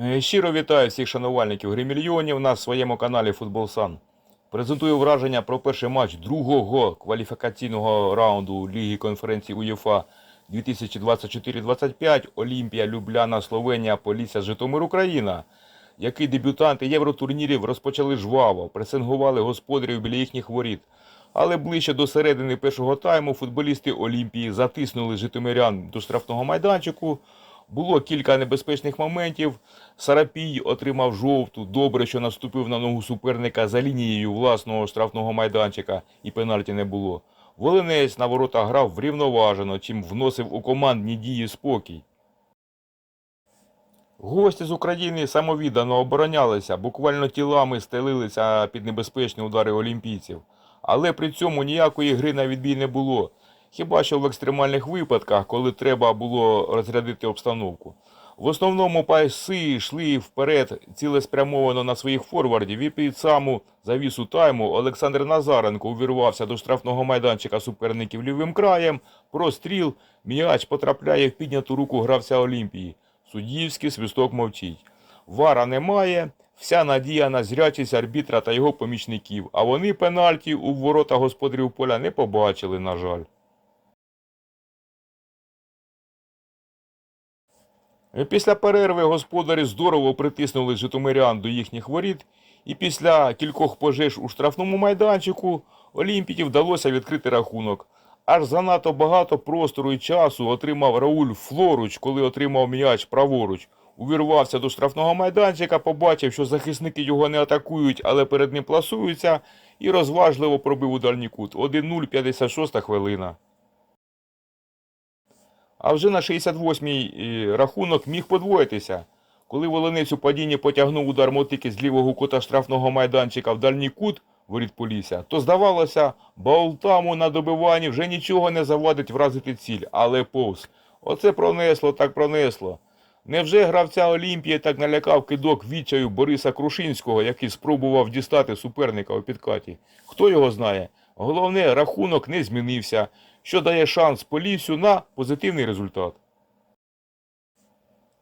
Е, Щиро вітаю всіх шанувальників гри мільйонів на своєму каналі Футбол Сан. Презентую враження про перший матч другого кваліфікаційного раунду Ліги конференції УЄФА 2024-25 Олімпія, Любляна, Словенія, Полісся, Житомир, Україна, який дебютанти євротурнірів розпочали жваво, пресингували господарів біля їхніх воріт. Але ближче до середини першого тайму футболісти Олімпії затиснули житомирян до штрафного майданчику. Було кілька небезпечних моментів. Сарапій отримав жовту. Добре, що наступив на ногу суперника за лінією власного штрафного майданчика і пенальті не було. Волинець на ворота грав врівноважено, чим вносив у командні дії спокій. Гості з України самовіддано оборонялися, буквально тілами стелилися під небезпечні удари олімпійців. Але при цьому ніякої гри на відбій не було. Хіба що в екстремальних випадках, коли треба було розрядити обстановку. В основному пайси йшли вперед цілеспрямовано на своїх форвардів і під саму завісу тайму Олександр Назаренко увірвався до штрафного майданчика суперників лівим краєм, простріл, м'яч потрапляє в підняту руку гравця Олімпії. Суддівський свисток мовчить. Вара немає, вся надія на зрячість арбітра та його помічників, а вони пенальті у ворота господарів поля не побачили, на жаль. Після перерви господарі здорово притиснули житомирян до їхніх воріт, і після кількох пожеж у штрафному майданчику Олімпії вдалося відкрити рахунок. Аж занадто багато простору і часу отримав Рауль Флоруч, коли отримав м'яч праворуч. Увірвався до штрафного майданчика, побачив, що захисники його не атакують, але перед ним пласуються, і розважливо пробив у дальній кут. 1-0, 56 хвилина. А вже на 68-й е, рахунок міг подвоїтися. Коли Волонець у падінні потягнув удар мотики з лівого кута штрафного майданчика в дальній кут воріт Полісся, то здавалося, Баултаму на добиванні вже нічого не завадить вразити ціль, але повз. Оце пронесло, так пронесло. Невже гравця Олімпії так налякав кидок відчаю Бориса Крушинського, який спробував дістати суперника у підкаті? Хто його знає? Головне, рахунок не змінився, що дає шанс Полісю на позитивний результат.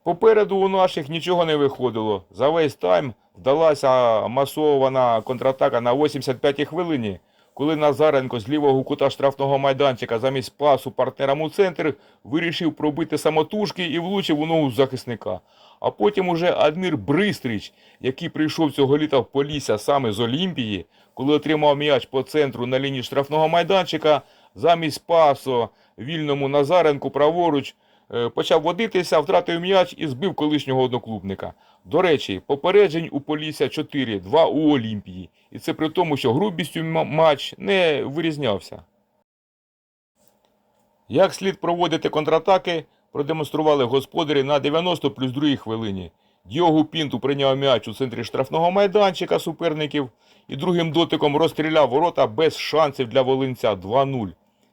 Попереду у наших нічого не виходило. За весь тайм вдалася масована контратака на 85-й хвилині, коли Назаренко з лівого кута штрафного майданчика замість пасу партнерам у центр вирішив пробити самотужки і влучив у ногу захисника. А потім уже Адмір Бристріч, який прийшов цього літа в Полісся саме з Олімпії, коли отримав м'яч по центру на лінії штрафного майданчика, замість пасу вільному Назаренку праворуч почав водитися, втратив м'яч і збив колишнього одноклубника. До речі, попереджень у Полісся 4, 2 у Олімпії. І це при тому, що грубістю матч не вирізнявся. Як слід проводити контратаки, продемонстрували господарі на 90 плюс 2 хвилині. Діогу Пінту прийняв м'яч у центрі штрафного майданчика суперників і другим дотиком розстріляв ворота без шансів для волинця 2-0.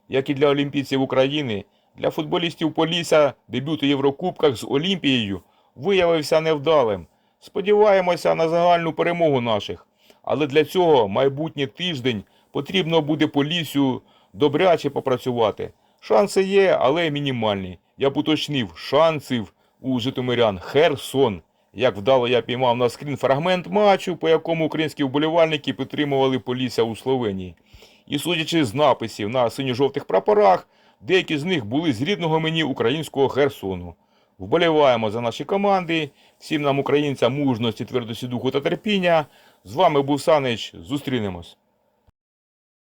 Як і для олімпійців України, для футболістів Полісся дебют у Єврокубках з Олімпією виявився невдалим. Сподіваємося на загальну перемогу наших. Але для цього майбутній тиждень потрібно буде Поліссю добряче попрацювати. Шанси є, але мінімальні. Я б уточнив, шансів у житомирян Херсон. Як вдало я піймав на скрін фрагмент матчу, по якому українські вболівальники підтримували Полісся у Словенії. І судячи з написів на синьо-жовтих прапорах, деякі з них були з рідного мені українського Херсону. Вболіваємо за наші команди, всім нам, українцям, мужності, твердості духу та терпіння. З вами був Санич. Зустрінемось.